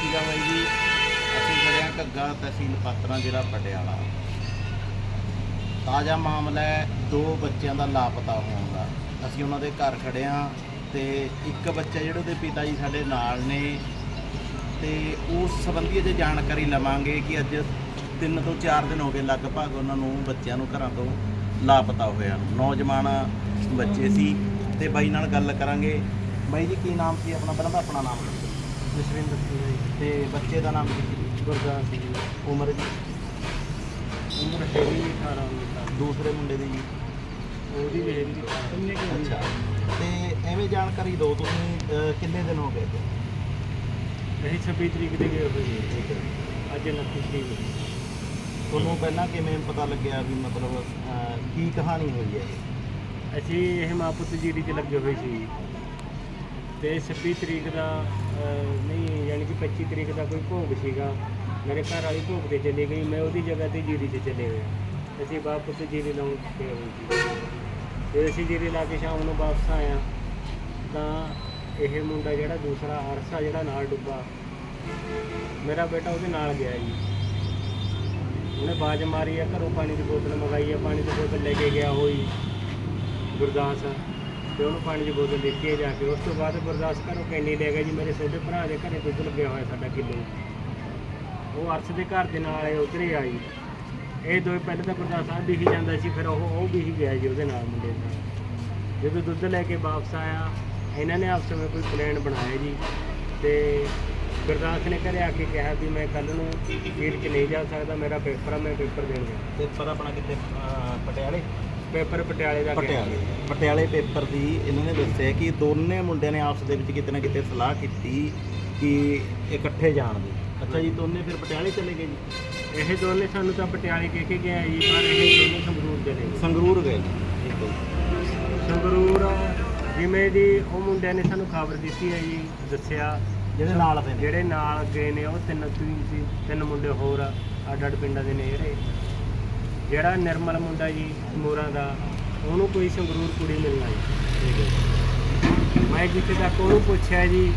ਸੀਗਾ ਬਾਈ ਜੀ। ਅਸੀਂ ਖੜਿਆ ਘੱਗਾ ਤਹਿਸੀਲ ਪਾਤਰਾਂ ਜ਼ਿਲ੍ਹਾ ਪਟਿਆਲਾ। ਤਾਜ਼ਾ ਮਾਮਲਾ ਹੈ, ਦੋ ਬੱਚਿਆਂ ਦਾ ਲਾਪਤਾ ਹੋਣ ਦਾ। ਅਸੀਂ ਉਹਨਾਂ ਦੇ ਘਰ ਖੜੇ ਹਾਂ ਤੇ ਇੱਕ ਬੱਚਾ ਜਿਹੜੇ ਉਹਦੇ ਪਿਤਾ ਜੀ ਸਾਡੇ ਨਾਲ ਨੇ। ਤੇ ਉਸ ਸੰਬੰਧੀ ਅਜੇ ਜਾਣਕਾਰੀ ਲਵਾਂਗੇ ਕਿ ਅੱਜ ਤਿੰਨ ਤੋਂ ਚਾਰ ਦਿਨ ਹੋ ਗਏ ਲਗਭਗ ਉਹਨਾਂ ਨੂੰ ਬੱਚਿਆਂ ਨੂੰ ਘਰਾਂ ਤੋਂ ਲਾਪਤਾ ਹੋਇਆ ਨੌਜਵਾਨ ਬੱਚੇ ਸੀ। ਤੇ ਬਾਈ ਨਾਲ ਗੱਲ ਕਰਾਂਗੇ। ਬਾਈ ਜੀ, ਕੀ ਨਾਮ ਸੀ ਆਪਣਾ? ਪਹਿਲਾਂ ਤਾਂ ਆਪਣਾ ਨਾਮ ਦੱਸੋ। ਜਸਵਿੰਦਰ ਸਿੰਘ ਹੈ ਜੀ ਤੇ ਬੱਚੇ ਦਾ ਨਾਮ ਕੀ ਸੀ ਗੁਰਦਾਸ ਸਿੰਘ ਜੀ। ਉਮਰ ਜੀ। ਉਮਰ ਹੈਗੀ 18 19 ਸਾਲ ਦੂਸਰੇ ਮੁੰਡੇ ਦੀ ਜੀ। ਉਹਦੀ ਵੀ ਹੈਗੀ 18 ਕਿੰਨੇ ਕੀ ਅੱਛਾ। ਤੇ ਐਵੇਂ ਜਾਣਕਾਰੀ ਦਿਓ ਤੁਸੀਂ ਅਹ, ਕਿੰਨੇ ਦਿਨ ਹੋ ਗਏ ਤੇ ਅਸੀਂ 26 ਤਰੀਕ ਦੇ ਗਏ ਹੋਏ ਜੀ ਠੀਕ ਹੈ। ਅੱਜ 29 ਤਰੀਕ ਹੈ। ਤੁਹਾਨੂੰ ਪਹਿਲਾਂ ਕਿਵੇਂ ਪਤਾ ਲੱਗਿਆ ਵੀ ਮਤਲਬ ਅਹ, ਕੀ ਕਹਾਣੀ ਹੋਈ ਹੈ ਇਹ? ਅਸੀਂ ਇਹ ਮਾਂ ਪੁੱਤ ਜੀਰੀ 'ਚ ਲੱਗੇ ਹੋਏ ਸੀ। ਤੇ 26 ਤਰੀਕ ਦਾ ਨਹੀਂ, ਯਾਨੀ ਕਿ 25 ਤਰੀਕ ਦਾ ਕੋਈ ਭੋਗ ਸੀਗਾ। ਮੇਰੇ ਘਰ ਵਾਲੀ ਭੋਗ ਤੇ ਚਲੀ ਗਈ, ਮੈਂ ਉਹਦੀ ਜਗ੍ਹਾ ਤੇ ਜੀਰੀ 'ਤੇ ਚਲੇ ਗਏ। ਅਸੀਂ ਵਾਪਸ ਪੁੱਤ ਜੀਰੀ ਲਾਉਣ ਗਏ ਹੋਏ ਸੀ। ਤੇ ਅਸੀਂ ਜੀਰੀ ਲਾ ਕੇ ਸ਼ਾਮ ਨੂੰ ਵਾਪਸ ਆਇਆ ਤਾਂ ਇਹ ਮੁੰਡਾ ਜਿਹੜਾ ਦੂਸਰਾ ਅਰਸਾ ਜਿਹੜਾ ਨਾਲ ਡੁੱਬਾ, ਮੇਰਾ ਬੇਟਾ ਉਹਦੇ ਨਾਲ ਗਿਆ ਜੀ। ਉਹਨੇ ਬਾਜ ਮਾਰੀ ਆ, ਘਰੋਂ ਪਾਣੀ ਦੀ ਬੋਤਲ ਮੰਗਾਈ ਆ, ਪਾਣੀ ਦੀ ਬੋਤਲ ਲੈ ਕੇ ਗਿਆ ਹੋਈ ਗੁਰਦਾਸ। ਤੇ ਉਹਨੂੰ ਪਾਣੀ ਦੀ ਬੋਤਲ ਦਿੱਤੀ ਹੈ ਜਾ ਕੇ ਉਸ ਤੋਂ ਬਾਅਦ ਗੁਰਦਾਸ ਘਰੋਂ ਕੈਨੀ ਲੈ ਗਿਆ ਜੀ, ਮੇਰੇ ਛੋਟੇ ਭਰਾ ਦੇ ਘਰੇ ਦੁੱਧ ਲੱਗਿਆ ਹੋਇਆ ਸਾਡਾ ਕਿਲੋ। ਉਹ ਅਰਸ਼ ਦੇ ਘਰ ਦੇ ਨਾਲ ਆਏ ਉਧਰ ਹੀ ਆਈ। ਇਹ ਦੋਵੇਂ ਪਹਿਲਾਂ ਤਾਂ ਗੁਰਦਾਸ ਸਾਹਿਬ ਹੀ ਜਾਂਦਾ ਸੀ, ਫਿਰ ਉਹ ਉਹ ਵੀ ਗਿਆ ਜੀ ਉਹਦੇ ਨਾਲ ਮੁੰਡੇ ਨਾਲ। ਜਦੋਂ ਦੁੱਧ ਲੈ ਕੇ ਵਾਪਸ ਆਇਆ, ਇਹਨਾਂ ਨੇ ਆਪਸ ਵਿੱਚ ਕੋਈ ਪਲਾਨ ਬਣਾਇਆ ਜੀ। ਤੇ ਗੁਰਦਾਸ ਨੇ ਘਰੇ ਆ ਕੇ ਕਿਹਾ ਵੀ ਮੈਂ ਕੱਲ ਨੂੰ ਵੀਰ ਚ ਨਹੀਂ ਜਾ ਸਕਦਾ, ਮੇਰਾ ਪੇਪਰ ਆ, ਮੈਂ ਪੇਪਰ ਦੇਣ ਗਿਆ। ਪੇਪਰ ਆਪਣਾ ਕਿੱਥੇ ਪਟਿਆਲੇ? ਪੇਪਰ ਪਟਿਆਲੇ ਦਾ ਗਿਆ ਪਟਿਆਲੇ। ਪਟਿਆਲੇ ਪੇਪਰ ਦੀ ਇਹਨਾਂ ਨੇ ਦੱਸਿਆ ਕਿ ਦੋਨੇ ਮੁੰਡਿਆਂ ਨੇ ਆਪਸ ਦੇ ਵਿੱਚ ਕਿਤੇ ਨਾ ਕਿਤੇ ਸਲਾਹ ਕੀਤੀ ਕਿ ਇਕੱਠੇ ਜਾਣ ਦੀ। ਅੱਛਾ ਜੀ ਦੋਨੇ ਫਿਰ ਪਟਿਆਲੇ ਚਲੇ ਗਏ ਜੀ? ਇਹ ਦੋਨੇ ਸਾਨੂੰ ਤਾਂ ਪਟਿਆਲੇ ਕਹਿ ਕੇ ਗਿਆ ਜੀ ਪਰ ਇਹ ਦੋਨੇ ਸੰਗਰੂਰ ਚਲੇ ਗਏ। ਸੰਗਰੂਰ ਗਏ। ਜੀ ਠੀਕ ਹੈ ਜੀ। ਸੰਗਰੂਰ ਜਿਵੇਂ ਦੀ ਉਹ ਮੁੰਡਿਆਂ ਨੇ ਸਾਨੂੰ ਖਬਰ ਦਿੱਤੀ ਹੈ ਜੀ ਦੱਸਿਆ। ਜਿਹੜੇ ਨਾਲ ਦੇ ਨੇ? ਜਿਹੜੇ ਨਾਲ ਗਏ ਨੇ ਉਹ ਤਿੰਨ ਤਿੰਨ ਸੀ ਤਿੰਨ ਮੁੰਡੇ ਹੋਰ ਅੱਡ ਅੱਡ ਪਿੰਡਾਂ ਦੇ ਨੇ ਜਿਹੜੇ ਜਿਹੜਾ ਨਿਰਮਲ ਮੁੰਡਾ ਜੀ ਮੋਰਾਂ ਦਾ ਉਹਨੂੰ ਕੋਈ ਸੰਗਰੂਰ ਕੁੜੀ ਮਿਲਣਾ ਜੀ ਠੀਕ ਹੈ ਜੀ। ਮੈਂ ਜਿੱਥੇ ਤੱਕ ਉਹਨੂੰ ਪੁੱਛਿਆ ਜੀ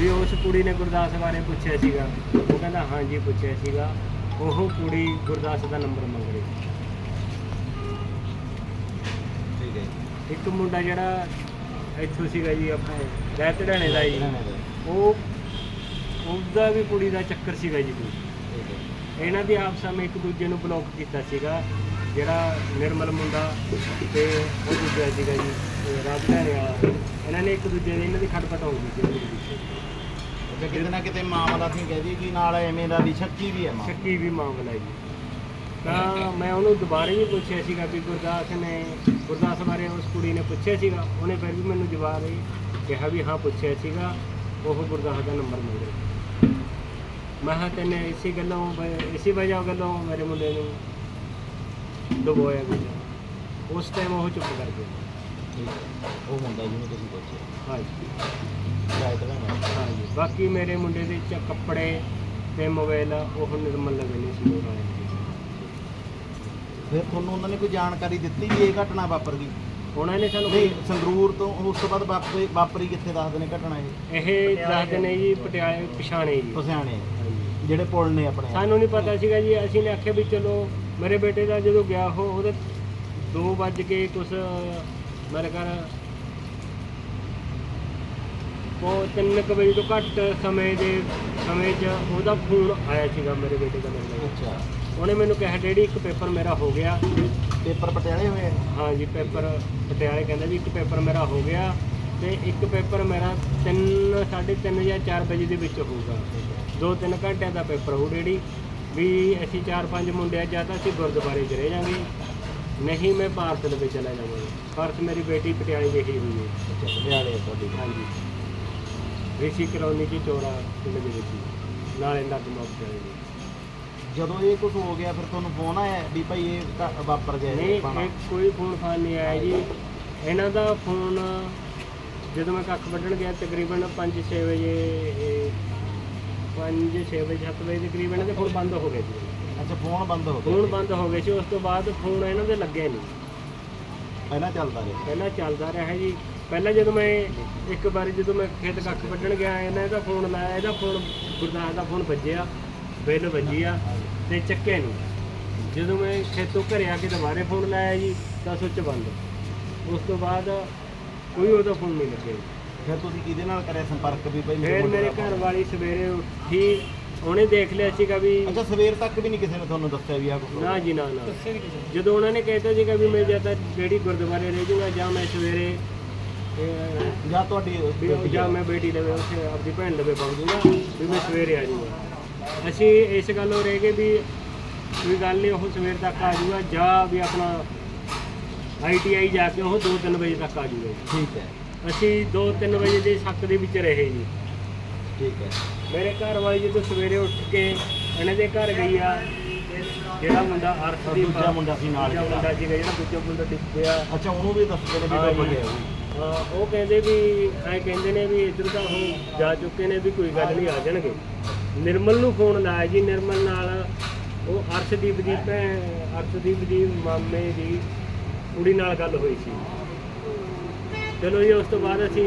ਵੀ ਉਸ ਕੁੜੀ ਨੇ ਗੁਰਦਾਸ ਬਾਰੇ ਪੁੱਛਿਆ ਸੀਗਾ ਉਹ ਕਹਿੰਦਾ ਹਾਂ ਜੀ ਪੁੱਛਿਆ ਸੀਗਾ ਉਹ ਕੁੜੀ ਗੁਰਦਾਸ ਦਾ ਨੰਬਰ ਮੰਗ ਰਹੀ। ਠੀਕ ਹੈ। ਇੱਕ ਮੁੰਡਾ ਜਿਹੜਾ ਇੱਥੋਂ ਸੀਗਾ ਜੀ ਆਪਣੇ ਰਹਿਤ ਢਾਣੇ ਦਾ ਜੀ। ਉਹ ਉਹਦਾ ਵੀ ਕੁੜੀ ਦਾ ਚੱਕਰ ਸੀਗਾ ਜੀ ਕੋਈ ਇਹਨਾਂ ਦੀ ਆਪਸ ਵਿੱਚ ਇੱਕ ਦੂਜੇ ਨੂੰ ਬਲੌਕ ਕੀਤਾ ਸੀਗਾ ਜਿਹੜਾ ਨਿਰਮਲ ਮੁੰਡਾ ਤੇ ਉਹ ਦੂਜਾ ਸੀਗਾ ਜੀ ਰਾਤ ਢਾਣੇ ਵਾਲਾ। ਇਹਨਾਂ ਨੇ ਇੱਕ ਦੂਜੇ ਦੇ ਇਹਨਾਂ ਦੀ ਖਟਪਟ ਹੋ ਗਈ ਸੀ। ਤੇ ਕਿਤੇ ਨਾ ਕਿਤੇ ਮਾਮਲਾ ਅਸੀਂ ਕਹਿ ਦਈਏ ਕਿ ਨਾਲ ਐਵੇਂ ਦਾ ਵੀ ਸ਼ੱਕੀ ਵੀ ਹੈ ਮਾਮਲਾ। ਸ਼ੱਕੀ ਵੀ ਮਾਮਲਾ ਹੈ ਜੀ। ਤਾਂ ਮੈਂ ਉਹਨੂੰ ਦੁਬਾਰਾ ਵੀ ਪੁੱਛਿਆ ਸੀਗਾ ਵੀ ਗੁਰਦਾਸ ਨੇ ਗੁਰਦਾਸ ਬਾਰੇ ਉਸ ਕੁੜੀ ਨੇ ਪੁੱਛਿਆ ਸੀਗਾ ਉਹਨੇ ਫਿਰ ਵੀ ਮੈਨੂੰ ਜਵਾਬ ਕਿਹਾ ਵੀ ਹਾਂ ਪੁੱਛਿਆ ਸੀਗਾ ਉਹ ਗੁਰਦਾਸ ਦਾ ਨੰਬਰ ਮੰਗ ਰਿਹਾ ਮੈਂ ਹਾਂ ਤੈਨੇ ਇਸੇ ਗੱਲੋਂ ਵ- ਇਸੇ ਵਜ੍ਹਾ ਗੱਲੋਂ ਮੇਰੇ ਮੁੰਡੇ ਨੂੰ ਡੁਬੋਇਆ ਵੀ ਉਸ ਟਾਈਮ ਉਹ ਚੁੱਪ ਕਰ ਗਿਆ ਉਹ ਮੁੰਡਾ ਜਿਹਨੂੰ ਤੁਸੀਂ ਪੁੱਛਿਆ ਹਾਂਜੀ ਰਾਈਟ ਦਾ ਨਾਮ ਹਾਂਜੀ ਬਾਕੀ ਮੇਰੇ ਮੁੰਡੇ ਦੇ ਚ ਕੱਪੜੇ ਤੇ ਮੋਬਾਈਲ ਉਹ ਨਿਰਮਲ ਲਵੇ ਨਹੀਂ ਸੀ ਉਹ ਫਿਰ ਤੁਹਾਨੂੰ ਉਹਨਾਂ ਨੇ ਕੋਈ ਜਾਣਕਾਰੀ ਦਿੱਤੀ ਵੀ ਇਹ ਘਟਨਾ ਵਾਪਰ ਗਈ ਸਾਨੂੰ ਨਹੀਂ ਸੰਗਰੂਰ ਤੋਂ ਉਸ ਤੋਂ ਬਾਅਦ ਵਾਪਰੀ ਵਾਪਰੀ ਕਿੱਥੇ ਦੱਸਦੇ ਨੇ ਘਟਨਾ ਇਹ? ਇਹ ਦੱਸਦੇ ਨੇ ਜੀ ਪਟਿਆਲੇ ਪਛਾਣੇ ਜੀ। ਹਾਂਜੀ। ਜਿਹੜੇ ਪੁਲ ਨੇ ਆਪਣੇ। ਸਾਨੂੰ ਨਹੀਂ ਪਤਾ ਸੀਗਾ ਜੀ ਅਸੀਂ ਨੇ ਆਖਿਆ ਵੀ ਚਲੋ ਮੇਰੇ ਬੇਟੇ ਦਾ ਜਦੋਂ ਗਿਆ ਉਹ ਉਹਦੇ 2 ਵੱਜ ਕੇ ਕੁਛ ਮੇਰੇ ਘਰ ਕੁ ਵਜੇ ਤੋਂ ਘੱਟ ਸਮੇਂ ਦੇ ਸਮੇਂ 'ਚ ਉਹਦਾ ਫੋਨ ਆਇਆ ਸੀਗਾ ਮੇਰੇ ਬੇਟੇ ਦਾ ਮੇਰੇ ਨਾਲ। ਅੱਛਾ। ਉਹਨੇ ਮੈਨੂੰ ਕਿਹਾ ਡੈਡੀ ਇੱਕ ਪੇਪਰ ਮੇਰਾ ਹੋ ਗਿਆ। ਪੇਪਰ ਪਟਿਆਲੇ ਹੋਏ ਆ? ਹਾਂ ਜੀ ਪੇਪਰ ਪਟਿਆਲੇ ਕਹਿੰਦਾ ਜੀ ਇੱਕ ਪੇਪਰ ਮੇਰਾ ਹੋ ਗਿਆ ਤੇ ਇੱਕ ਪੇਪਰ ਮੇਰਾ 3 3:30 ਜਾਂ 4 ਵਜੇ ਦੇ ਵਿੱਚ ਹੋਊਗਾ। ਦੋ ਤਿੰਨ ਘੰਟਿਆਂ ਦਾ ਪੇਪਰ ਹੋ ਡੈਡੀ। ਵੀ ਅਸੀਂ ਚਾਰ ਪੰਜ ਮੁੰਡੇ ਆ ਜਾਂ ਤਾਂ ਅਸੀਂ ਗੁਰਦੁਆਰੇ 'ਚ ਰਹਿ ਜਾਾਂਗੇ। ਨਹੀਂ ਮੈਂ ਭਾਰਤ ਦੇ ਵਿੱਚ ਚਲਾ ਜਾਵਾਂਗਾ। ਭਾਰਤ ਮੇਰੀ ਬੇਟੀ ਪਟਿਆਲੇ ਵਿਖੀ ਹੋਈ ਹੈ। ਅੱਛਾ ਪਟਿਆਲੇ ਆ ਤੁਹਾਡੀ। ਹਾਂਜੀ ਰਿਸ਼ੀ ਕਲੋਨੀ ਦੀ ਚੋੜਾ ਪਿੰਡ ਦੇ ਵਿੱਚ। ਹੀ। ਨਾਲੇ ਲੱਗ ਮੌਕ ਦੀ ਜਦੋਂ ਇਹ ਕੁਝ ਹੋ ਗਿਆ ਫਿਰ ਤੁਹਾਨੂੰ ਫੋਨ ਆਇਆ ਵੀ ਭਾਈ ਇਹ ਵਾਪਰ ਗਿਆ ਨਹੀਂ ਇਹ ਪਾਣਾ ਇਹ ਕੋਈ ਫੋਨ ਫਾਨ ਨਹੀਂ ਆਇਆ ਜੀ। ਇਹਨਾਂ ਦਾ ਫੋਨ ਜਦੋਂ ਮੈਂ ਕੱਖ ਵੱਢਣ ਗਿਆ ਤਕਰੀਬਨ 5-6 ਵਜੇ 5-6 ਵਜੇ 7 ਵਜੇ ਦੇ ਕਰੀਬ ਇਹਨਾਂ ਦੇ ਫੋਨ ਬੰਦ ਹੋ ਗਏ ਸੀ ਅੱਛਾ ਫੋਨ ਬੰਦ ਹੋ ਗਿਆ ਫੋਨ ਬੰਦ ਹੋ ਗਏ ਸੀ ਉਸ ਤੋਂ ਬਾਅਦ ਫੋਨ ਇਹਨਾਂ ਦੇ ਲੱਗੇ ਨਹੀਂ। ਪਹਿਲਾਂ ਚੱਲਦਾ ਰਿਹਾ। ਪਹਿਲਾਂ ਚੱਲਦਾ ਰਿਹਾ ਜੀ। ਪਹਿਲਾਂ ਜਦੋਂ ਮੈਂ ਇੱਕ ਵਾਰੀ ਜਦੋਂ ਮੈਂ ਖੇਤ ਕੱਖ ਵੱਢਣ ਗਿਆ ਇਹਨਾਂ ਇਹਦਾ ਫੋਨ ਲਾਇਆ ਇਹਦਾ ਫੋਨ ਗੁਰਦਾਸ ਦਾ ਫੋਨ ਵੱਜਿਆ ਬੈਲ ਵੱਜੀ ਆ। ਤੇ ਚੱਕਿਆ ਨਹੀਂ ਜਦੋਂ ਮੈਂ ਖੇਤੋਂ ਘਰੇ ਆ ਕੇ ਦੁਬਾਰੇ ਫੋਨ ਲਾਇਆ ਜੀ ਤਾਂ ਸੁੱਚ ਬੰਦ। ਉਸ ਤੋਂ ਬਾਅਦ ਕੋਈ ਉਹਦਾ ਫੋਨ ਨਹੀਂ ਲੱਗਿਆ ਜੀ। ਫਿਰ ਤੁਸੀਂ ਕਿਹਦੇ ਨਾਲ ਕਰਿਆ ਸੰਪਰਕ ਵੀ ਭਾਈ ਫਿਰ ਮੁੰਡੇ ਮੇਰੇ ਦਾ ਘਰ ਵਾਲੀ ਸਵੇਰੇ ਉੱਠੀ ਉਹਨੇ ਦੇਖ ਲਿਆ ਸੀਗਾ ਵੀ ਅੱਛਾ ਸਵੇਰ ਤੱਕ ਵੀ ਨਹੀਂ ਕਿਸੇ ਨੇ ਤੁਹਾਨੂੰ ਦੱਸਿਆ ਵੀ ਆ ਕੁਝ ਨਾ ਜੀ ਨਾ ਨਾ। ਜਦੋਂ ਉਹਨਾਂ ਨੇ ਕਹਿਤਾ ਸੀਗਾ ਵੀ ਮੈਂ ਜਾਂ ਤਾਂ ਜਿਹੜੀ ਗੁਰਦੁਆਰੇ ਰਹਿ ਜਾਊਗਾ ਜਾਂ ਮੈਂ ਸਵੇਰੇ ਅਹ, ਜਾਂ ਤੁਹਾਡੀ ਵੀ ਜਾਂ ਮੈਂ ਬੇਟੀ ਲਵੇ ਉੱਥੇ ਆਪਦੀ ਭੈਣ ਲਵੇ ਪਹੁੰਚ ਜਾਊਗਾ ਵੀ ਮੈਂ ਸਵੇਰੇ ਆ ਜਾਊਗਾ ਅਸੀਂ ਇਸ ਗੱਲੋਂ ਰਹਿ ਗਏ ਵੀ ਕੋਈ ਗੱਲ ਨਹੀਂ ਉਹ ਸਵੇਰ ਤੱਕ ਆ ਜਾਊਗਾ ਜਾਂ ਵੀ ਆਪਣਾ ਆਈਟੀਆਈ ਜਾ ਕੇ ਉਹ 2-3 ਵਜੇ ਤੱਕ ਆ ਜਾਊਗਾ ਜੀ। ਠੀਕ ਹੈ ਅਸੀਂ 2-3 ਵਜੇ ਦੇ ਸ਼ੱਕ ਦੇ ਵਿੱਚ ਰਹੇ ਜੀ ਠੀਕ ਹੈ ਮੇਰੇ ਘਰ ਵਾਲੀ ਜਦੋਂ ਸਵੇਰੇ ਉੱਠ ਕੇ ਇਹਨਾਂ ਦੇ ਘਰ ਗਈ ਆ ਜਿਹੜਾ ਮੁੰਡਾ ਅਰਥ ਦੀ ਦੂਜਾ ਮੁੰਡਾ ਸੀ ਨਾਲ ਦੂਜਾ। ਮੁੰਡਾ ਸੀਗਾ ਜਿਹੜਾ ਦੂਜਾ ਮੁੰਡਾ ਡਿੱਗਿਆ ਅੱਛਾ ਉਹਨੂੰ ਵੀ ਦੱਸਦੇ ਨੇ ਵੀ ਜੀ। ਗਿਆ ਉਹ ਕਹਿੰਦੇ ਵੀ ਐ ਕਹਿੰਦੇ ਨੇ ਵੀ ਇੱਧਰ ਤਾਂ ਉਹ ਜਾ ਚੁੱਕੇ ਨੇ ਵੀ ਕੋਈ ਗੱਲ ਨਹੀਂ ਆ ਜਾਣਗੇ ਨਿਰਮਲ ਨੂੰ ਫੋਨ ਲਾਇਆ ਜੀ, ਨਿਰਮਲ ਨਾਲ। ਉਹ ਅਰਸ਼ਦੀਪ ਦੀ ਭੈਣ, ਅਰਸ਼ਦੀਪ ਦੀ ਮਾਮੇ ਦੀ ਕੁੜੀ ਨਾਲ ਗੱਲ ਹੋਈ ਸੀ। ਚਲੋ ਜੀ, ਉਸ ਤੋਂ ਬਾਅਦ ਅਸੀਂ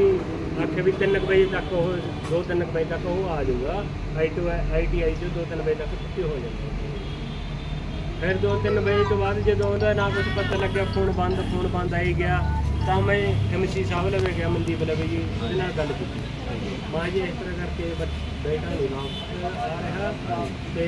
ਆਖਿਆ ਵੀ 3 ਵਜੇ ਤੱਕ ਉਹ 2-3 ਵਜੇ ਤੱਕ ਉਹ ਆ ਜਾਊਗਾ। ਆਈ ਟੂ ਆਈਟੀਆਈ ਤੋਂ 2-3 ਵਜੇ ਤੱਕ ਛੁੱਟੀ ਹੋ ਜਾਂਦੀ ਫਿਰ 2-3 ਵਜੇ ਤੋਂ ਬਾਅਦ ਜਦੋਂ ਉਹਦਾ ਨਾ ਕੁਝ ਪਤਾ ਲੱਗਿਆ, ਫੋਨ ਬੰਦ ਫੋਨ ਬੰਦ ਆਈ ਗਿਆ, ਤਾਂ ਮੈਂ ਐਮਸੀ ਸਾਹਿਬ ਲਵੇ ਗਿਆ, ਮਨਦੀਪ ਲਵੇ ਜੀ, ਉਹਦੇ ਨਾਲ ਗੱਲ ਕੀਤੀ। ਮਾਂ ਜੀ ਇਸ ਤਰ੍ਹਾਂ ਕਰਕੇ ਬੱਚ- ਬੇਟਾ ਨਹੀਂ ਵਾਪਸ ਆ ਰਿਹਾ ਤੇ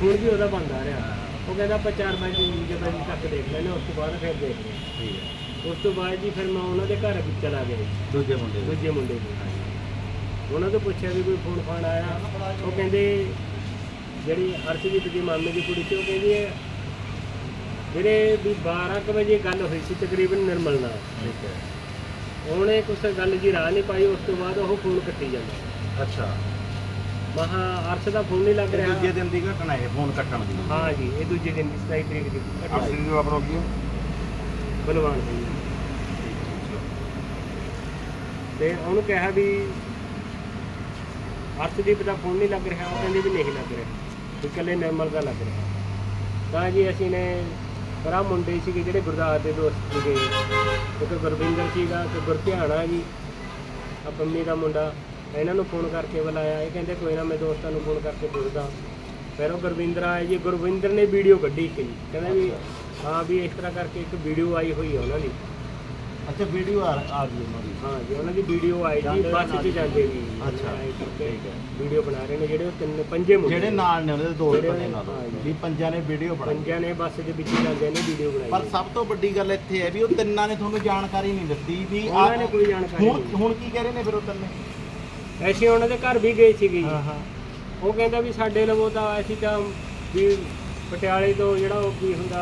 ਫੋਨ ਵੀ ਉਹਦਾ ਬੰਦ ਆ ਰਿਹਾ। ਉਹ ਕਹਿੰਦਾ ਆਪਾਂ 4 ਵਜੇ ਜਦੋਂ ਤੱਕ ਦੇਖ ਲੈਣੇ ਉਸ ਤੋਂ ਬਾਅਦ ਫਿਰ ਦੇਖ ਲੈਂਦੇ ਠੀਕ ਹੈ। ਉਸ ਤੋਂ ਬਾਅਦ ਜੀ ਫਿਰ ਮੈਂ ਉਹਨਾਂ ਦੇ ਘਰ ਵਿੱਚ ਚਲਾ ਗਿਆ ਜੀ, ਦੂਜੇ ਮੁੰਡੇ ਦੇ। ਦੂਜੇ ਮੁੰਡੇ ਦੇ। ਉਹਨਾਂ ਤੋਂ ਪੁੱਛਿਆ ਵੀ ਕੋਈ ਫੋਨ ਫਾਨ ਆਇਆ? ਉਹ ਕਹਿੰਦੇ ਜਿਹੜੀ ਅਰਸ਼ਦੀਪ ਦੀ ਮਾਮੇ ਦੀ ਕੁੜੀ ਸੀ ਉਹ ਕਹਿੰਦੀ ਹੈ ਵੀਰੇ ਵੀ 12 ਕੁ ਵਜੇ ਗੱਲ ਹੋਈ ਸੀ ਤਕਰੀਬਨ ਨਿਰਮਲ ਨਾਲ। ਠੀਕ ਹੈ। ਉਹਨੇ ਕੁਛ ਗੱਲ ਜੀ ਰਾਹ ਨਹੀਂ ਪਾਈ ਉਸ ਤੋਂ ਬਾਅਦ ਉਹ ਫੋਨ ਕੱਟੀ ਜਾਂਦਾ। ਅੱਛਾ। ਮਹਾ ਅਰਸ਼ ਦਾ ਫੋਨ ਨਹੀਂ ਲੱਗ ਇਹ ਦੂਜੇ ਰਿਹਾ ਦਿਨ ਦੀ ਘਟਨਾ ਇਹ ਫੋਨ ਕੱਟਣ ਦੀ। ਹਾਂ ਜੀ ਇਹ ਦੂਜੇ ਦਿਨ ਦੀ 27 ਤਰੀਕ ਦੀ। ਘਟਨਾ ਅਰਸ਼ਦੀਪ ਨੂੰ ਆਪਣਾ ਕੀ ਬਲਵਾਨ ਸਿੰਘ ਤੇ ਉਹਨੂੰ ਕਿਹਾ ਵੀ ਅਰਸ਼ਦੀਪ ਦਾ ਫੋਨ ਨਹੀਂ ਲੱਗ ਰਿਹਾ ਉਹ ਕਹਿੰਦੇ ਵੀ ਨਹੀਂ ਲੱਗ ਰਿਹਾ। ਵੀ ਇਕੱਲੇ ਨਿਰਮਲ ਦਾ ਲੱਗ ਰਿਹਾ। ਤਾਂ ਜੀ ਅਸੀਂ ਨੇ ਪਰ ਪਰਾ ਮੁੰਡੇ ਸੀਗੇ ਜਿਹੜੇ ਗੁਰਦਾਸ ਦੇ ਦੋਸਤ ਸੀਗੇ। ਇੱਕ ਗੁਰਵਿੰਦਰ ਸੀਗਾ ਤੇ ਗੁਰਧਿਆਣਾ ਜੀ ਆ ਪੰਮੀ ਦਾ ਮੁੰਡਾ। ਇਹਨਾਂ ਨੂੰ ਫੋਨ ਕਰਕੇ ਬੁਲਾਇਆ। ਇਹ ਕਹਿੰਦੇ, ਕੋਈ ਨਾ, ਮੈਂ ਦੋਸਤਾਂ ਨੂੰ ਫੋਨ ਕਰਕੇ ਪੁੱਛਦਾ। ਫਿਰ ਉਹ ਗੁਰਵਿੰਦਰ ਆਇਆ ਜੀ। ਗੁਰਵਿੰਦਰ ਨੇ ਵੀਡੀਓ ਕੱਢੀ ਇੱਕ ਜੀ। ਕਹਿੰਦਾ ਵੀ, ਹਾਂ ਵੀ ਇਸ ਤਰ੍ਹਾਂ ਕਰਕੇ ਇੱਕ ਵੀਡੀਓ ਆਈ ਹੋਈ ਹੈ ਉਹਨਾਂ ਦੀ। ਅੱਛਾ ਵੀਡੀਓ ਆ ਆ ਗਈ ਉਹਨਾਂ ਦੀ। ਹਾਂ ਜੀ ਉਹਨਾਂ ਦੀ ਵੀਡੀਓ ਆਈ ਜੀ ਬੱਸ 'ਚ। ਜਾਂਦੇ ਵੀ ਅੱਛਾ, ਕਰਕੇ ਠੀਕ ਹੈ। ਵੀਡੀਓ ਬਣਾ ਰਹੇ ਨੇ ਜਿਹੜੇ ਉਹ ਤਿੰਨ ਪੰਜੇ ਮੁੰਡੇ ਜਿਹੜੇ ਨਾਲ ਨੇ ਉਹਦੇ ਦੋਸਤ ਜਿਹੜੇ ਨੇ ਨਾਲ। ਹਾਂ ਜੀ। ਵੀ ਪੰਜਾਂ ਨੇ ਵੀਡੀਓ ਬਣਾਈ। ਪੰਜਾਂ ਨੇ ਬੱਸ ਦੇ ਵਿੱਚ ਜਾਂਦੇ ਨੇ ਵੀਡੀਓ ਬਣਾਈ ਪਰ ਸਭ ਤੋਂ ਵੱਡੀ ਗੱਲ ਇੱਥੇ ਹੈ ਵੀ ਉਹ ਤਿੰਨਾਂ ਨੇ ਤੁਹਾਨੂੰ ਜਾਣਕਾਰੀ ਨਹੀਂ ਦਿੱਤੀ ਵੀ ਆ- ਉਹਨਾਂ ਨੇ ਕੋਈ ਜਾਣਕਾਰੀ ਹੁਣ ਨਹੀਂ। ਹੁਣ ਕੀ ਕਹਿ ਰਹੇ ਨੇ ਫਿਰ ਉਹ ਤਿੰਨੇ? ਐਸੀ ਉਹਨਾਂ ਦੇ ਘਰ ਵੀ ਗਏ ਸੀਗੇ ਜੀ। ਹਾਂ। ਉਹ ਕਹਿੰਦਾ ਵੀ ਸਾਡੇ ਲਵੋ ਤਾਂ ਅਸੀਂ ਤਾਂ ਵੀ ਪਟਿਆਲੇ ਤੋਂ ਜਿਹੜਾ ਉਹ ਕੀ ਹੁੰਦਾ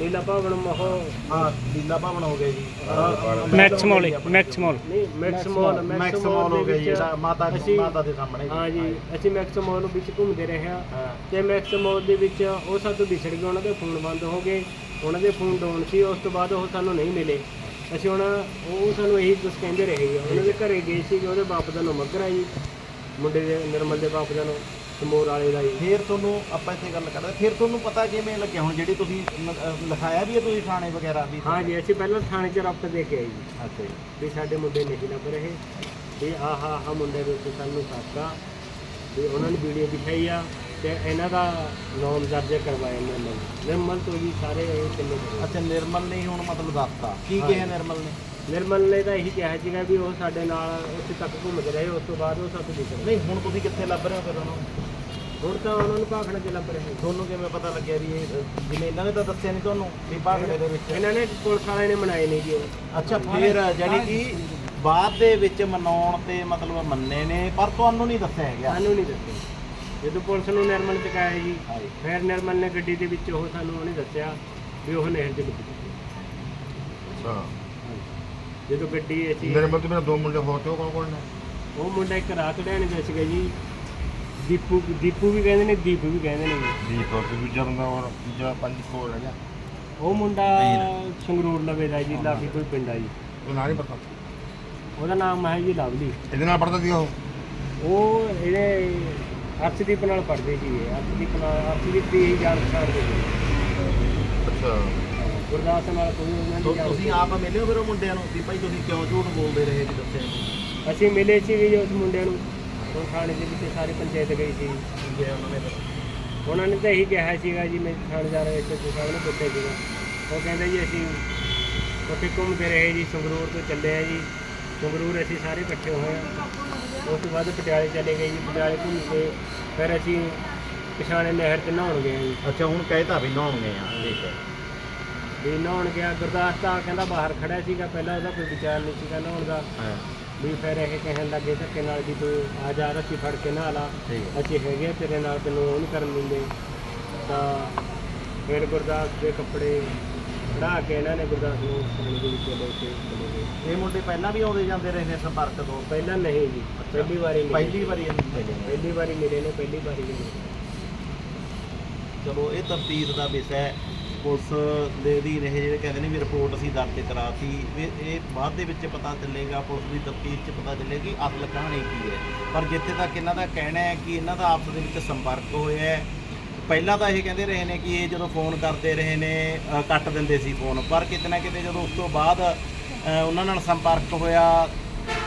ਨੀਲਾ ਭਵਨ ਮਹੋ। ਹਾਂ ਲੀਲਾ ਭਵਨ ਹੋ ਗਿਆ ਜੀ। ਮੈਕਸ ਮਾਲ ਮੈਕਸ ਮਾਲ ਨਹੀਂ ਮੈਕਸ ਮਾਲ ਮੈਕਸ ਮਾਲ ਹੋ ਗਿਆ ਜੀ ਜਿਹੜਾ ਮਾਤਾ ਅਸੀਂ- ਮਾਤਾ ਦੇ ਸਾਹਮਣੇ ਹਾਂ ਜੀ ਅਸੀਂ ਮੈਕਸ ਮਾਲ ਵਿੱਚ ਘੁੰਮਦੇ ਰਹੇ ਹਾਂ। ਹਾਂ। ਤੇ ਮੈਕਸ ਮਾਲ ਦੇ ਵਿੱਚ ਉਹ ਸਾਤੋਂ ਵਿਛੜ ਗਏ ਉਹਨਾਂ ਦੇ ਫੋਨ ਬੰਦ ਹੋ ਗਏ। ਉਹਨਾਂ ਦੇ ਫੋਨ ਡਾਊਨ ਸੀ ਉਸ ਤੋਂ ਬਾਅਦ ਉਹ ਸਾਨੂੰ ਨਹੀਂ ਮਿਲੇ। ਅਸੀਂ ਹੁਣ ਉਹ ਸਾਨੂੰ ਇਹੀ ਕੁਝ ਕਹਿੰਦੇ ਰਹੇ ਜੀ। ਉਹਨਾਂ ਦੇ ਘਰੇ ਗਏ ਸੀ ਉਹਦੇ ਬਾਪ ਦਾ ਨਾਮ ਮੱਗਰਾ ਜੀ ਮੁੰਡੇ ਦੇ ਨਿਰਮਲ ਦੇ ਬਾਪ ਦਾ ਨਾਮ। ਸਮੋਰ ਵਾਲੇ ਦਾ ਜੀ ਫਿਰ ਤੁਹਾਨੂੰ ਆਪਾਂ ਇੱਥੇ ਗੱਲ ਕਰਦੇ ਫਿਰ ਤੁਹਾਨੂੰ ਪਤਾ ਕਿਵੇਂ ਲੱਗਿਆ? ਹੁਣ ਜਿਹੜੀ ਤੁਸੀਂ ਅਹ ਲਿਖਾਇਆ ਵੀ ਹੈ ਤੁਸੀਂ ਥਾਣੇ ਵਗੈਰਾ ਵੀ? ਹਾਂ ਜੀ ਅਸੀਂ ਪਹਿਲਾਂ ਥਾਣੇ 'ਚ ਰਫਤ ਦੇ ਕੇ ਆਏ ਜੀ। ਅੱਛਾ ਜੀ। ਵੀ ਸਾਡੇ ਮੁੰਡੇ ਨਹੀਂ ਲੱਭ ਰਹੇ। ਵੀ ਆਹ ਆਹ ਮੁੰਡੇ ਦੇ ਉੱਤੇ ਸਾਨੂੰ ਸਾਕਾ ਵੀ ਉਹਨਾਂ ਨੇ ਵੀਡੀਓ ਦਿਖਾਈ ਆ ਤੇ ਇਹਨਾਂ ਦਾ ਨਾਮ ਦਰਜ ਕਰਵਾਇਆ ਨਿਰਮਲ ਨਿਰਮਲ ਤੋਂ ਜੀ ਸਾਰੇ ਇਹ ਕਿੰਨੇ ਬਣੇ। ਅੱਛਾ ਨਿਰਮਲ ਨੇ ਹੁਣ ਮਤਲਬ ਦੱਸਤਾ। ਕੀ ਹਾਂ। ਕਿਹਾ ਨਿਰਮਲ ਨੇ? ਨਿਰਮਲ ਨੇ ਤਾਂ ਇਹੀ ਕਿਹਾ ਸੀਗਾ ਵੀ ਉਹ ਸਾਡੇ ਨਾਲ ਉੱਥੇ ਤੱਕ ਘੁੰਮਦੇ ਰਹੇ ਉਸ ਤੋਂ ਬਾਅਦ ਉਹ ਸਾਨੂੰ ਦਿਖ ਰਹੇ। ਨਹੀਂ ਹੁਣ ਤੁਸੀਂ ਕਿੱਥੇ ਲੱਭ ਰਹੇ ਹੋ ਫਿਰ ਉਹਨੂੰ? ਹੁਣ ਤਾਂ ਉਹਨਾਂ ਨੂੰ ਭਾਖੜਾ 'ਚ ਲੱਭ ਰਹੇ। ਤੁਹਾਨੂੰ ਕਿਵੇਂ ਪਤਾ ਲੱਗਿਆ ਵੀ ਇਹ ਅਹ, ਜਿਵੇਂ ਇਹਨਾਂ ਨੇ ਤਾਂ ਦੱਸਿਆ ਨਹੀਂ ਤੁਹਾਨੂੰ ਵੀ ਭਾਗੜੇ ਦੇ ਵਿੱਚ? ਇਹਨਾਂ ਨੇ ਪੁਲਿਸ ਵਾਲਿਆਂ ਨੇ ਮਨਾਏ ਨਹੀਂ ਜੀ ਉਹ। ਅੱਛਾ ਫਿਰ ਜਾਨੀ ਕਿ ਬਾਅਦ ਦੇ ਵਿੱਚ ਮਨਾਉਣ ਤੇ ਮਤਲਬ ਮੰਨੇ ਨੇ ਪਰ ਤੁਹਾਨੂੰ ਨਹੀਂ ਦੱਸਿਆ ਹੈਗਾ। ਸਾਨੂੰ ਨਹੀਂ ਦੱਸਿਆ। ਜਦੋਂ ਪੁਲਿਸ ਨੂੰ ਨਿਰਮਲ ਚਕਾਇਆ ਜੀ ਹਾਂਜੀ। ਫਿਰ ਨਿਰਮਲ ਨੇ ਗੱਡੀ ਦੇ ਵਿੱਚ ਉਹ ਸਾਨੂੰ ਉਹਨੇ ਦੱਸਿਆ ਵੀ ਉਹ ਨਹਿਰ ਦੇ ਵਿੱਚ ਡਿੱਗੀ। ਅੱਛਾ। ਜਦੋਂ ਗੱਡੀ ਅਸੀਂ ਨਿਰਮਲ ਤੇ ਮੇਰੇ ਦੋ ਮੁੰਡੇ ਹੋਰ ਤੇ ਉਹ ਕੌਣ ਕੌਣ ਨੇ? ਉਹ ਮੁੰਡਾ ਇੱਕ ਰਾਤ ਡੈਣ ਗਿਆ ਸੀਗਾ ਜੀ। ਦੀਪੂ ਦੀਪੂ ਵੀ ਕਹਿੰਦੇ ਨੇ ਦੀਪ ਵੀ ਕਹਿੰਦੇ ਨੇ। ਜੀ। ਦੀਪ ਤੇ ਦੂਜਾ ਬੰਦਾ ਹੋਰ ਦੂਜਾ ਪੰਜ ਕੋਲ ਹੈਗਾ। ਉਹ ਮੁੰਡਾ ਸੰਗਰੂਰ ਲਵੇ ਦਾ ਜੀ ਲਾਫੀ ਕੋਈ ਪਿੰਡ ਆ ਜੀ। ਉਹ ਨਾਂ ਨਹੀਂ ਪਤਾ। ਉਹਦਾ ਨਾਮ ਹੈ ਜੀ ਲਵਲੀ। ਇਹਦੇ ਨਾਲ ਪੜਦਾ ਸੀ ਉਹ? ਉਹ ਇਹਦੇ ਅਰਸ਼ਦੀਪ ਨਾਲ ਪੜ੍ਹਦੇ ਸੀ ਇਹ। ਅਰਸ਼ਦੀਪ ਨਾਲ ਅਰਸ਼ਦੀਪ ਦੀ ਹੀ ਜਾਣ ਪਛਾਣ ਦੇ ਸੀ ਅੱਛਾ। ਗੁਰਦਾਸ ਨਾਲ ਕੋਈ ਉਹਨਾਂ ਦੀ ਜਾਣ ਤੁਸੀਂ ਆਪ ਮਿਲੇ ਹੋ ਫਿਰ ਉਹ ਮੁੰਡਿਆਂ ਨੂੰ? ਵੀ ਭਾਈ ਤੁਸੀਂ ਕਿਉਂ ਝੂਠ ਬੋਲਦੇ ਰਹੇ ਜੀ ਦੱਸਿਆ ਅਸੀਂ ਮਿਲੇ ਸੀ ਵੀ ਉਸ ਮੁੰਡਿਆਂ ਨੂੰ। ਉਹ ਥਾਣੇ ਦੇ ਵਿੱਚ ਸਾਰੀ ਪੰਚਾਇਤ ਗਈ ਸੀ। ਜੇ ਉਹਨਾਂ ਨੇ ਉਹਨਾਂ ਨੇ ਤਾਂ ਇਹੀ ਕਿਹਾ ਸੀਗਾ ਜੀ ਮੈਂ ਥਾਣੇਦਾਰ ਤੋਂ ਸਾਹਿਬ ਨੂੰ ਪੁੱਛਿਆ ਸੀਗਾ। ਉਹ ਕਹਿੰਦੇ ਜੀ ਅਸੀਂ ਉੱਥੇ ਘੁੰਮਦੇ ਰਹੇ ਜੀ ਸੰਗਰੂਰ ਤੋਂ ਚੱਲੇ ਆ ਜੀ। ਸੰਗਰੂਰ ਅਸੀਂ ਸਾਰੇ ਇਕੱਠੇ ਹੋਏ ਆ। ਉਸ ਤੋਂ ਬਾਅਦ ਪਟਿਆਲੇ ਚਲੇ ਗਏ ਜੀ ਪਟਿਆਲੇ ਘੁੰਮ ਕੇ ਫਿਰ ਅਸੀਂ ਪਛਾਣੇ ਨਹਿਰ ਤੇ ਨਹਾਉਣ ਗਏ ਜੀ। ਅੱਛਾ ਹੁਣ ਕਹਿਤਾ ਵੀ ਨਹਾਉਣਗੇ ਆ ਠੀਕ ਹੈ। ਵੀ ਨਹਾਉਣ ਗਿਆ ਗੁਰਦਾਸ ਤਾਂ ਕਹਿੰਦਾ ਬਾਹਰ ਖੜਾ ਸੀਗਾ ਪਹਿਲਾਂ ਉਹਦਾ ਕੋਈ ਵਿਚਾਰ ਨਹੀਂ ਸੀਗਾ ਨਹਾਉਣ ਦਾ। ਵੀ ਫਿਰ ਇਹ ਕਹਿਣ ਲੱਗੇ ਧੱਕੇ ਨਾਲ ਵੀ ਤੂੰ ਆ ਜਾ ਰੱਸੀ ਫੜ ਕੇ ਨਹਾ ਲਾ। ਅਸੀਂ ਹੈਗੇ ਆ ਤੇਰੇ ਨਾਲ ਤੈਨੂੰ ਉਹ ਨਹੀਂ ਕਰਨ ਦਿੰਦੇ। ਤਾਂ ਫਿਰ ਗੁਰਦਾਸ ਦੇ ਕੱਪੜੇ ਕਢਾ ਕੇ ਇਹਨਾਂ ਨੇ ਗੁਰਦਾਸ ਨੂੰ ਪਾਣੀ ਦੇ ਵਿੱਚ ਲੈ ਕੇ ਚਲੇ ਗਏ। ਇਹ ਮੁੰਡੇ ਪਹਿਲਾਂ ਵੀ ਆਉਂਦੇ ਜਾਂਦੇ ਰਹੇ ਨੇ ਸੰਪਰਕ ਤੋਂ? ਪਹਿਲਾਂ ਨਹੀਂ ਜੀ ਪਹਿਲੀ ਵਾਰੀ ਮਿਲੇ। ਪਹਿਲੀ ਵਾਰੀ ਇਹ ਮਿਲੇ ਨੇ। ਪਹਿਲੀ ਵਾਰੀ ਮਿਲੇ ਨੇ ਪਹਿਲੀ ਵਾਰੀ ਮਿਲੇ ਚਲੋ ਇਹ ਤਫਤੀਸ਼ ਦਾ ਵਿਸ਼ਾ ਹੈ। ਪੁਲਿਸ ਦੇ ਅਧੀਨ ਇਹ ਜਿਹੜੇ ਕਹਿੰਦੇ ਨੇ ਵੀ ਰਿਪੋਰਟ ਅਸੀਂ ਦਰਜ ਕਰਾਤੀ ਵੀ ਇਹ ਬਾਅਦ ਦੇ ਵਿੱਚ ਪਤਾ ਚੱਲੇਗਾ ਪੁਲਿਸ ਦੀ ਤਫਤੀਸ਼ 'ਚ ਪਤਾ ਚੱਲੇਗੀ ਅਸਲ ਕਹਾਣੀ ਕੀ ਹੈ। ਪਰ ਜਿੱਥੇ ਤੱਕ ਇਹਨਾਂ ਦਾ ਕਹਿਣਾ ਹੈ ਕਿ ਇਹਨਾਂ ਦਾ ਆਪਸ ਦੇ ਵਿੱਚ ਸੰਪਰਕ ਹੋਇਆ ਹੈ ਪਹਿਲਾਂ ਤਾਂ ਇਹ ਕਹਿੰਦੇ ਰਹੇ ਨੇ ਕਿ ਇਹ ਜਦੋਂ ਫੋਨ ਕਰਦੇ ਰਹੇ ਨੇ ਅ, ਕੱਟ ਦਿੰਦੇ ਸੀ ਫੋਨ। ਪਰ ਕਿਤੇ ਨਾ ਕਿਤੇ ਜਦੋਂ ਉਸ ਤੋਂ ਬਾਅਦ ਅ, ਉਹਨਾਂ ਨਾਲ ਸੰਪਰਕ ਹੋਇਆ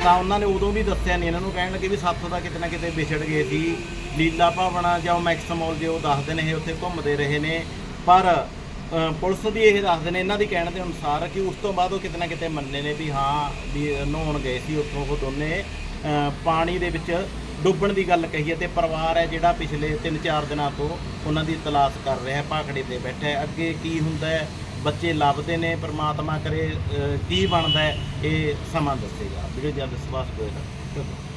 ਤਾਂ ਉਹਨਾਂ ਨੇ ਉਦੋਂ ਵੀ ਦੱਸਿਆ ਨਹੀਂ। ਇਹਨਾਂ ਨੂੰ ਕਹਿਣ ਲੱਗੇ ਵੀ ਸੱਤ ਦਾ ਕਿਤੇ ਨਾ ਕਿਤੇ ਵਿਛੜ ਗਏ ਸੀ। ਲੀਲਾ ਭਵਨਾ ਜਾਂ ਮੈਕਸਮੋਲ ਜੇ ਉਹ ਦੱਸਦੇ ਨੇ ਇਹ ਉੱਥੇ ਘੁੰਮਦੇ ਰਹੇ ਨੇ। ਪਰ ਅ, ਪੁਲਿਸ ਵੀ ਇਹ ਦੱਸਦੇ ਨੇ ਇਹਨਾਂ ਦੀ ਕਹਿਣ ਦੇ ਅਨੁਸਾਰ ਕਿ ਉਸ ਤੋਂ ਬਾਅਦ ਉਹ ਕਿਤੇ ਨਾ ਕਿਤੇ ਮੰਨੇ ਨੇ ਵੀ ਹਾਂ ਵੀ ਨਹਾਉਣ ਗਏ ਸੀ ਉੱਥੋਂ ਉਹ ਦੋਨੇ। ਅ, ਪਾਣੀ ਦੇ ਵਿੱਚ ਡੁੱਬਣ ਦੀ ਗੱਲ ਕਹੀ ਹੈ ਤੇ ਪਰਿਵਾਰ ਹੈ ਜਿਹੜਾ ਪਿਛਲੇ 3-4 ਦਿਨਾਂ ਤੋਂ ਉਹਨਾਂ ਦੀ ਤਲਾਸ਼ ਕਰ ਰਿਹਾ ਹੈ ਭਾਖੜੇ ਤੇ ਬੈਠਾ ਹੈ। ਅੱਗੇ ਕੀ ਹੁੰਦਾ ਹੈ ਬੱਚੇ ਲੱਭਦੇ ਨੇ ਪ੍ਰਮਾਤਮਾ ਕਰੇ ਅ, ਕੀ ਬਣਦਾ ਹੈ ਇਹ ਸਮਾਂ ਦੱਸੇਗਾ। ਵੀਡੀਓ ਜਲਦ ਸਵਾਸ ਹੋਏਗਾ